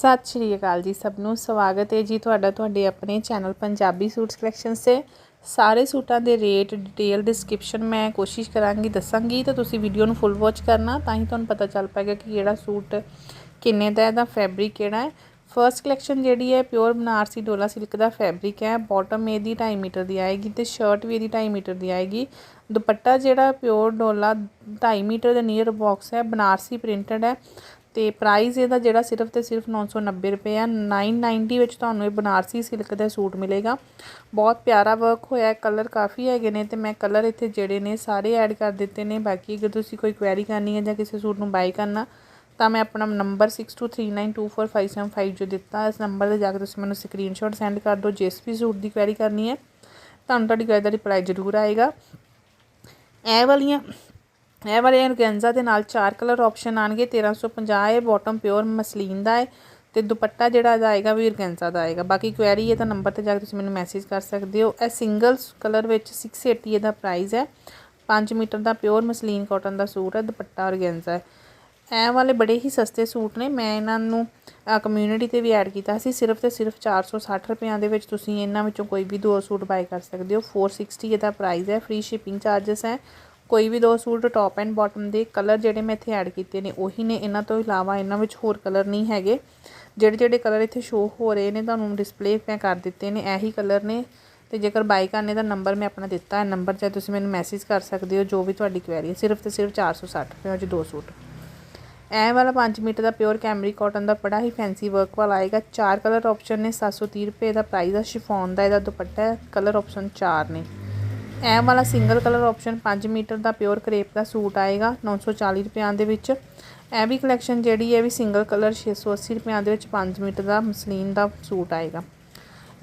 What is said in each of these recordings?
ਸਤਿ ਸ਼੍ਰੀ ਅਕਾਲ ਜੀ ਸਭ ਨੂੰ। ਸਵਾਗਤ ਹੈ ਜੀ ਤੁਹਾਡਾ ਤੁਹਾਡੇ ਆਪਣੇ ਚੈਨਲ ਪੰਜਾਬੀ ਸੂਟਸ ਕਲੈਕਸ਼ਨਸ 'ਤੇ ਸਾਰੇ ਸੂਟਾਂ ਦੇ ਰੇਟ ਡਿਟੇਲ ਡਿਸਕ੍ਰਿਪਸ਼ਨ ਮੈਂ ਕੋਸ਼ਿਸ਼ ਕਰਾਂਗੀ ਦੱਸਾਂਗੀ, ਤਾਂ ਤੁਸੀਂ ਵੀਡੀਓ ਨੂੰ ਫੁੱਲ ਵਾਚ ਕਰਨਾ, ਤਾਂ ਹੀ ਤੁਹਾਨੂੰ ਪਤਾ ਚੱਲ ਪਾਏਗਾ ਕਿ ਕਿਹੜਾ ਸੂਟ ਕਿੰਨੇ ਦਾ ਇਹਦਾ ਫੈਬਰਿਕ ਕਿਹੜਾ ਹੈ। ਫਰਸਟ ਕਲੈਕਸ਼ਨ ਜਿਹੜੀ ਹੈ ਪਿਓਰ ਬਨਾਰਸੀ ਡੋਲਾ ਸਿਲਕ ਦਾ ਫੈਬਰਿਕ ਹੈ। ਬਾਟਮ ਇਹਦੀ 2.5 ਮੀਟਰ ਦੀ ਆਏਗੀ ਤੇ ਸ਼ਰਟ ਵੀ ਇਹਦੀ 2.5 ਮੀਟਰ ਦੀ ਆਏਗੀ। ਦੁਪੱਟਾ ਜਿਹੜਾ ਪਿਓਰ ਡੋਲਾ 2.5 ਮੀਟਰ ਦੇ ਨੀਅਰ ਬਾਕਸ ਹੈ, ਬਨਾਰਸੀ ਪ੍ਰਿੰਟਡ ਹੈ। ਤੇ ਪ੍ਰਾਈਸ ਇਹਦਾ ਜਿਹੜਾ ਸਿਰਫ ਤੇ ਸਿਰਫ 990 ਰੁਪਏ ਆ। 990 ਵਿੱਚ ਤੁਹਾਨੂੰ ਇਹ ਬਨਾਰਸੀ ਸਿਲਕ ਦਾ ਸੂਟ ਮਿਲੇਗਾ। ਬਹੁਤ ਪਿਆਰਾ ਵਰਕ ਹੋਇਆ ਕਲਰ ਕਾਫੀ ਹੈਗੇ ਨੇ ਤੇ ਮੈਂ ਕਲਰ ਇੱਥੇ ਜਿਹੜੇ ਨੇ ਸਾਰੇ ਐਡ ਕਰ ਦਿੱਤੇ ਨੇ। ਬਾਕੀ ਅਗਰ ਤੁਸੀਂ ਕੋਈ ਕੁਐਰੀ ਕਰਨੀ ਹੈ ਜਾਂ ਕਿਸੇ ਸੂਟ ਨੂੰ ਬਾਈ ਕਰਨਾ, ਤਾਂ ਮੈਂ ਆਪਣਾ ਨੰਬਰ 6239245755 ਜੋ ਦਿੱਤਾ, ਇਸ ਨੰਬਰ ਤੇ ਜਾ ਕੇ ਤੁਸੀਂ ਮੈਨੂੰ ਸਕਰੀਨਸ਼ਾਟ ਸੈਂਡ ਕਰ ਦਿਓ, ਜਿਸ ਵੀ ਸੂਟ ਦੀ ਕੁਐਰੀ ਕਰਨੀ ਹੈ। ਤੁਹਾਨੂੰ ਤੁਹਾਡੀ ਕੁਐਰੀ ਦਾ ਰਿਪਲਾਈ ਜ਼ਰੂਰ ਆਏਗਾ। ਇਹ ਵਾਲੀਆਂ ਇਹ ਵਾਲੇ ਔਰਗੈਂਜ਼ਾ ਦੇ ਨਾਲ ਚਾਰ ਕਲਰ ਆਪਸ਼ਨ ਆਣਗੇ 1350 ਹੈ ਬਾਟਮ ਪਿਓਰ ਮਸਲੀਨ ਦਾ ਹੈ ਤੇ ਦੁਪੱਟਾ ਜਿਹੜਾ ਇਹਦਾ ਆਏਗਾ ਵੀ ਔਰਗੈਂਜ਼ਾ ਦਾ ਆਏਗਾ। ਬਾਕੀ ਕੁਐਰੀ ਹੈ ਤਾਂ ਨੰਬਰ ਤੇ ਜਾ ਕੇ ਤੁਸੀਂ ਮੈਨੂੰ ਮੈਸੇਜ ਕਰ ਸਕਦੇ ਹੋ। ਇਹ ਸਿੰਗਲ ਕਲਰ ਵਿੱਚ 680 ਇਹਦਾ ਪ੍ਰਾਈਸ ਹੈ। 5 ਮੀਟਰ ਦਾ ਪਿਓਰ ਮਸਲੀਨ ਕਾਟਨ ਦਾ ਸੂਟ ਹੈ, ਦੁਪੱਟਾ ਔਰਗੈਂਜ਼ਾ ਹੈ। ਇਹ ਵਾਲੇ ਬੜੇ ਹੀ ਸਸਤੇ ਸੂਟ ਨੇ। ਮੈਂ ਇਹਨਾਂ ਨੂੰ ਕਮਿਊਨਿਟੀ ਤੇ ਵੀ ਐਡ ਕੀਤਾ ਸੀ। ਸਿਰਫ ਤੇ ਸਿਰਫ 460 ਰੁਪਿਆਂ ਦੇ ਵਿੱਚ ਤੁਸੀਂ ਇਹਨਾਂ ਵਿੱਚੋਂ ਕੋਈ ਵੀ ਦੋ ਸੂਟ ਬਾਈ ਕਰ ਸਕਦੇ ਹੋ। 460 ਇਹਦਾ ਪ੍ਰਾਈਸ ਹੈ। ਫ੍ਰੀ ਸ਼ਿਪਿੰਗ ਚਾਰजेस ਹੈ। ਕੋਈ ਵੀ ਦੋ ਸੂਟ ਟੌਪ ਐਂਡ ਬਾਟਮ ਦੇ ਕਲਰ ਜਿਹੜੇ ਮੈਂ ਇੱਥੇ ਐਡ ਕੀਤੇ ਨੇ, ਉਹੀ ਨੇ ਇਹਨਾਂ ਤੋਂ ਇਲਾਵਾ ਇਹਨਾਂ ਵਿੱਚ ਹੋਰ ਕਲਰ ਨਹੀਂ ਹੈਗੇ। ਜਿਹੜੇ ਜਿਹੜੇ ਕਲਰ ਇੱਥੇ ਸ਼ੋ ਹੋ ਰਹੇ ਨੇ, ਤੁਹਾਨੂੰ ਡਿਸਪਲੇ ਮੈਂ ਕਰ ਦਿੱਤੇ ਨੇ, ਇਹੀ ਕਲਰ ਨੇ। ਤੇ ਜੇਕਰ ਬਾਈ ਕਰਨੇ ਦਾ ਨੰਬਰ ਮੈਂ ਆਪਣਾ ਦਿੱਤਾ ਹੈ ਨੰਬਰ 'ਤੇ ਤੁਸੀਂ ਮੈਨੂੰ ਮੈਸੇਜ ਕਰ ਸਕਦੇ ਹੋ, ਜੋ ਵੀ ਤੁਹਾਡੀ ਕੁਐਰੀ ਹੈ, ਸਿਰਫ ਤੇ ਸਿਰਫ 460 ਰੁਪਏ ਵਿੱਚ ਦੋ ਸੂਟ। ਇਹ ਵਾਲਾ 5 ਮੀਟਰ ਦਾ ਪਿਓਰ ਕੈਮਰੀ ਕਾਟਨ ਦਾ ਬੜਾ ਹੀ ਫੈਂਸੀ ਵਰਕ ਵਾਲਾ ਆਏਗਾ। ਚਾਰ ਕਲਰ ਆਪਸ਼ਨ ਨੇ 730 ਰੁਪਏ ਦਾ ਪ੍ਰਾਈਸ ਆ, ਸ਼ਿਫੋਨ ਦਾ ਇਹਦਾ ਦੁਪੱਟਾ ਕਲਰ ਆਪਸ਼ਨ ਚਾਰ ਨੇ। ਇਹ ਵਾਲਾ ਸਿੰਗਲ ਕਲਰ ਆਪਸ਼ਨ 5 ਮੀਟਰ ਦਾ ਪਿਓਰ ਕਰੇਪ ਦਾ ਸੂਟ ਆਏਗਾ 940 ਰੁਪਿਆਂ ਦੇ ਵਿੱਚ। ਇਹ ਵੀ ਕਲੈਕਸ਼ਨ ਜਿਹੜੀ ਹੈ ਵੀ ਸਿੰਗਲ ਕਲਰ 680 ਰੁਪਿਆਂ ਦੇ ਵਿੱਚ 5 ਮੀਟਰ ਦਾ ਮਸਲੀਨ ਦਾ ਸੂਟ ਆਏਗਾ।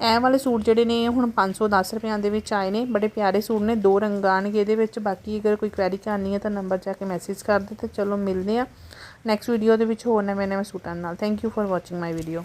ਇਹ ਵਾਲੇ ਸੂਟ ਜਿਹੜੇ ਨੇ ਹੁਣ 510 ਰੁਪਿਆਂ ਦੇ ਵਿੱਚ ਆਏ ਨੇ, ਬੜੇ ਪਿਆਰੇ ਸੂਟ ਨੇ, ਦੋ ਰੰਗ ਆਣਗੇ ਇਹਦੇ ਵਿੱਚ। ਬਾਕੀ ਅਗਰ ਕੋਈ ਕੁਐਰੀ ਕਰਨੀ ਹੈ ਤਾਂ ਨੰਬਰ ਜਾ ਕੇ ਮੈਸੇਜ ਕਰ ਦਿਓ ਤੇ ਚਲੋ ਮਿਲਦੇ ਆ ਨੈਕਸਟ ਵੀਡੀਓ ਦੇ ਵਿੱਚ ਹੋਰ ਨਵੇਂ ਨਵੇਂ ਸੂਟਾਂ ਨਾਲ। Thank you for watching my video